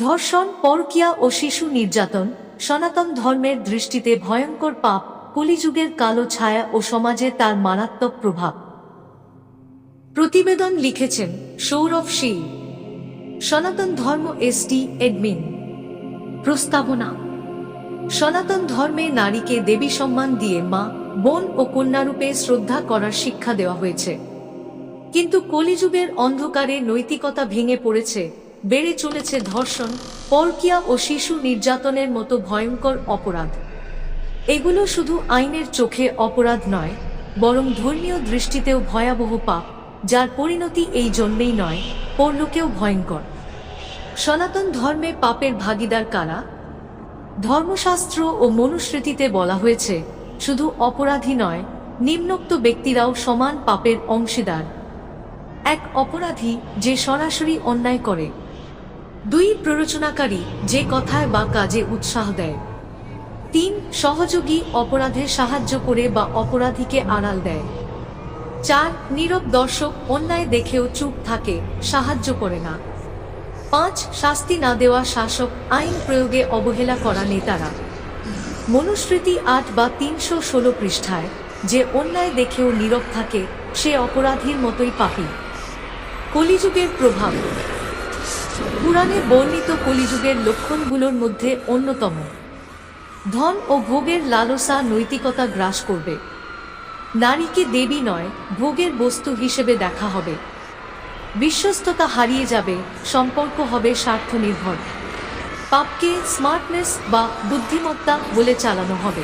ধর্ষণ, পরকিয়া ও শিশু নির্যাতন সনাতন ধর্মের দৃষ্টিতে ভয়ঙ্কর পাপ, কলিযুগের কালো ছায়া ও সমাজে তার মারাত্মক প্রভাব। প্রতিবেদন লিখেছেন সৌরভ শীল। সনাতন ধর্ম এসটি এডমিন। প্রস্তাবনা, সনাতন ধর্মে নারীকে দেবী সম্মান দিয়ে মা, বোন ও কন্যারূপে শ্রদ্ধা করার শিক্ষা দেওয়া হয়েছে। কিন্তু কলিযুগের অন্ধকারে নৈতিকতা ভেঙে পড়েছে বেড়ে চলেছে ধর্ষণ, পরকিয়া ও শিশু নির্যাতনের মতো ভয়ঙ্কর অপরাধ। এগুলো শুধু আইনের চোখে অপরাধ নয়, বরং ধর্মীয় দৃষ্টিতেও ভয়াবহ পাপ, যার পরিণতি এই জন্যেই নয়, পরলোকেও ভয়ঙ্কর। সনাতন ধর্মে পাপের ভাগিদার কারা? ধর্মশাস্ত্র ও মনুস্মৃতিতে বলা হয়েছে, শুধু অপরাধী নয়, নিম্নোক্ত ব্যক্তিরাও সমান পাপের অংশীদার। এক অপরাধী যে সরাসরি অন্যায় করে দুই প্ররোচনাকারী যে কথায় বা কাজে উৎসাহ দেয়। তিন সহযোগী অপরাধে সাহায্য করে বা অপরাধীকে আড়াল দেয়। চার নীরব দর্শক অন্যায় দেখেও চুপ থাকে, সাহায্য করে না। পাঁচ শাস্তি না দেওয়া শাসক আইন প্রয়োগে অবহেলা করা নেতারা। মনুস্মৃতি আট বা তিনশো ষোলো পৃষ্ঠায় যে অন্যায় দেখেও নীরব থাকে, সে অপরাধীর মতোই পাপী। কলিযুগের প্রভাব। পুরাণে বর্ণিত কলিযুগের লক্ষণগুলোর মধ্যে অন্যতম। ধন ও ভোগের লালসা নৈতিকতা গ্রাস করবে। নারীকে দেবী নয়, ভোগের বস্তু হিসেবে দেখা হবে। বিশ্বস্ততা হারিয়ে যাবে, সম্পর্ক হবে স্বার্থ নির্ভর পাপকে স্মার্টনেস বা বুদ্ধিমত্তা বলে চালানো হবে।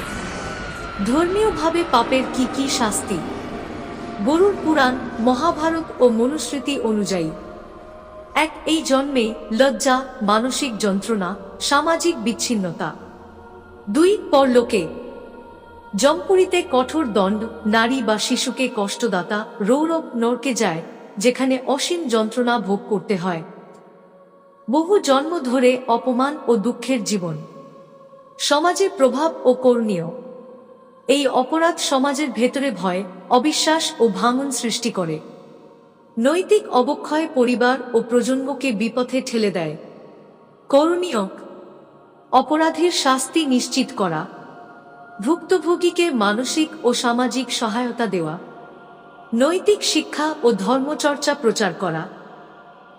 ধর্মীয়ভাবে পাপের কি কি শাস্তি? গরুর পুরাণ, মহাভারত ও মনুস্মৃতি অনুযায়ী এক এই জন্মে লজ্জা, মানসিক যন্ত্রণা, সামাজিক বিচ্ছিন্নতা। দুই পরলোকে জম্পুরিতে কঠোর দণ্ড, নারী বা শিশুকে কষ্টদাতা, রৌরব নরকে যায়, যেখানে অসীম যন্ত্রণা ভোগ করতে হয়। বহু জন্ম ধরে অপমান ও দুঃখের জীবন। সমাজে প্রভাব ও করণীয়। এই অপরাধ সমাজের ভেতরে ভয়, অবিশ্বাস ও ভাঙন সৃষ্টি করে। নৈতিক অবক্ষয় পরিবার ও প্রজন্মকে বিপথে ঠেলে দেয়। করণীয়, অপরাধীর শাস্তি নিশ্চিত করা। ভুক্তভোগীকে মানসিক ও সামাজিক সহায়তা দেওয়া। নৈতিক শিক্ষা ও ধর্মচর্চা প্রচার করা।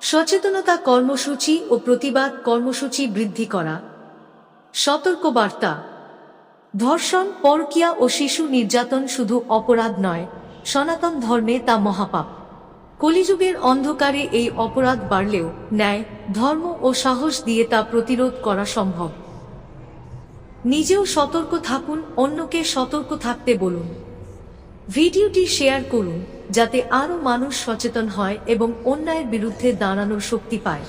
সচেতনতা কর্মসূচি ও প্রতিবাদ কর্মসূচি বৃদ্ধি করা। সতর্কবার্তা, ধর্ষণ, পরকিয়া ও শিশু নির্যাতন শুধু অপরাধ নয়, সনাতন ধর্মে তা মহাপাপ। কলিযুগের অন্ধকারে এই অপরাধ বাড়লেও ন্যায়, ধর্ম ও সাহস দিয়ে তা প্রতিরোধ করা সম্ভব। নিজেও সতর্ক থাকুন, অন্যকে সতর্ক থাকতে বলুন। ভিডিওটি শেয়ার করুন, যাতে আরও মানুষ সচেতন হয় এবং অন্যায়ের বিরুদ্ধে দাঁড়ানোর শক্তি পায়।